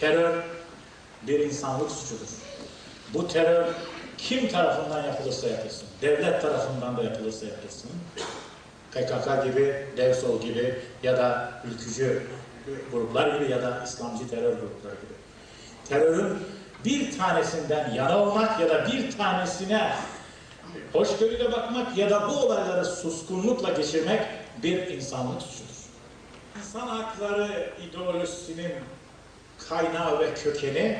Terör bir insanlık suçudur. Bu terör kim tarafından yapılırsa yapılsın, devlet tarafından da yapılırsa yapılsın, PKK gibi, DevSol gibi ya da ülkücü gruplar gibi ya da İslamcı terör grupları gibi. Terörün bir tanesinden yana olmak ya da bir tanesine hoşgörüyle bakmak ya da bu olayları suskunlukla geçirmek bir insanlık suçudur. İnsan hakları ideolojisinin kaynağı ve kökeni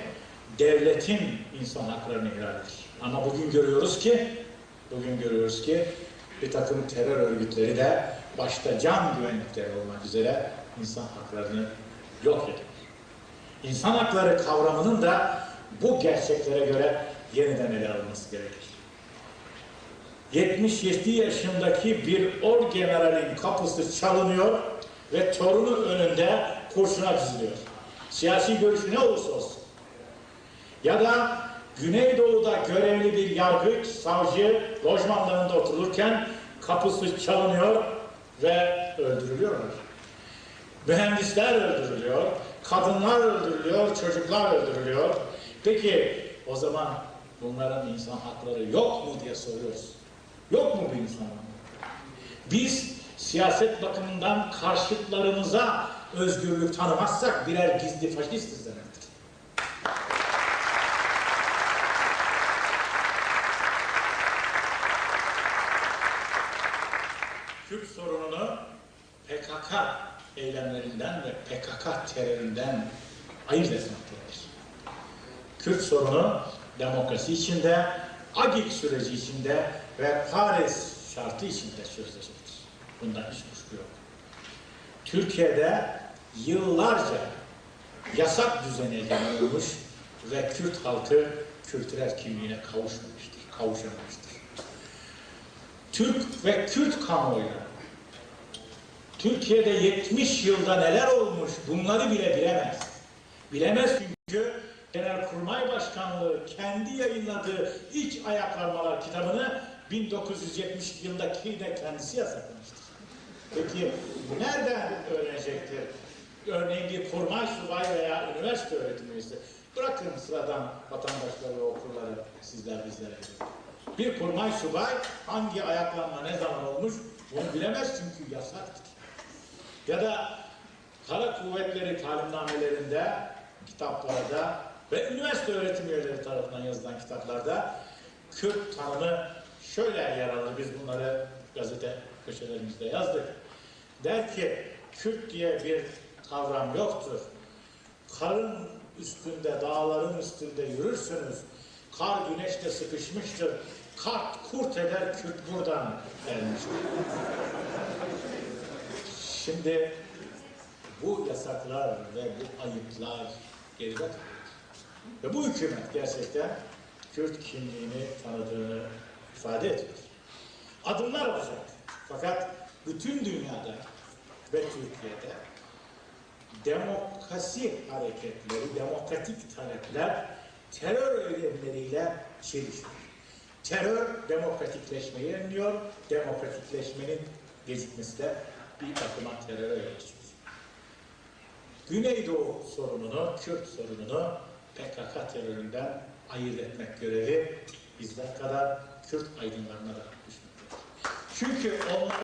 devletin insan haklarını ihlalidir. Ama bugün görüyoruz ki, bugün görüyoruz ki bir takım terör örgütleri de başta can güvenlikleri olmak üzere insan haklarını yok ediyor. İnsan hakları kavramının da bu gerçeklere göre yeniden ele alınması gerekir. 77 yaşındaki bir or generalin kapısı çalınıyor ve torunu önünde kurşuna diziliyor. Siyasi görüşü ne olursa olsun. Ya da Güneydoğu'da görevli bir yargıç, savcı lojmanlarında otururken kapısı çalınıyor ve öldürülüyorlar. Mühendisler öldürülüyor, kadınlar öldürülüyor, çocuklar öldürülüyor. Peki o zaman bunların insan hakları yok mu diye soruyoruz. Yok mu bu insan? Biz siyaset bakımından karşıtlarımıza özgürlük tanımazsak birer gizli faşistiz demektir. Kürt sorununu PKK eylemlerinden ve PKK teröründen ayırt etmek. Kürt sorunu demokrasi içinde, Agik süreci içinde ve Paris şartı içinde çözülecektir. Bundan hiç kuşku yok. Türkiye'de yıllarca yasak düzene egemen ve Kürt halkı kültürel kimliğine kavuşmamıştır, kavuşamamıştır. Türk ve Kürt kamuoyu Türkiye'de 70 yılda neler olmuş bunları bile bilemez. Bilemez çünkü Genelkurmay Başkanlığı kendi yayınladığı İç Ayaklanmalar kitabını 1970 yılındaki de kendisi yasaklamıştır. Peki nereden öğrenecektir? Örneğin bir kurmay subay veya üniversite öğretim üyesi. Bırakın sıradan vatandaşları ve okurları sizler bizlere. Bir kurmay subay hangi ayaklanma ne zaman olmuş bunu bilemez çünkü yasaktır. Ya da kara kuvvetleri talimnamelerinde, kitaplarda ve üniversite öğretim üyeleri tarafından yazılan kitaplarda Kürt tanımı şöyle yer alır. Biz bunları gazete köşelerimizde yazdık. Der ki Kürt diye bir kavram yoktur. Karın üstünde, dağların üstünde yürürsünüz. Kar güneşte sıkışmıştır. Kart kurt eder Kürt buradan gelmiştir. Şimdi bu yasaklar ve bu ayıplar geride kalıyor. Ve bu hükümet gerçekten Kürt kimliğini tanıdığını ifade ediyor. Adımlar olacak. Fakat bütün dünyada ve Türkiye'de demokrasi hareketleri, demokratik talepler terör eylemleriyle çelişir. Terör demokratikleşmeyi önlüyor, demokratikleşmenin gecikmesi de bir bakıma teröre yol açıyor. Güneydoğu sorununu, Kürt sorununu PKK teröründen ayırt etmek görevi bizler kadar Kürt aydınlarına da düşmektedir. Çünkü onlar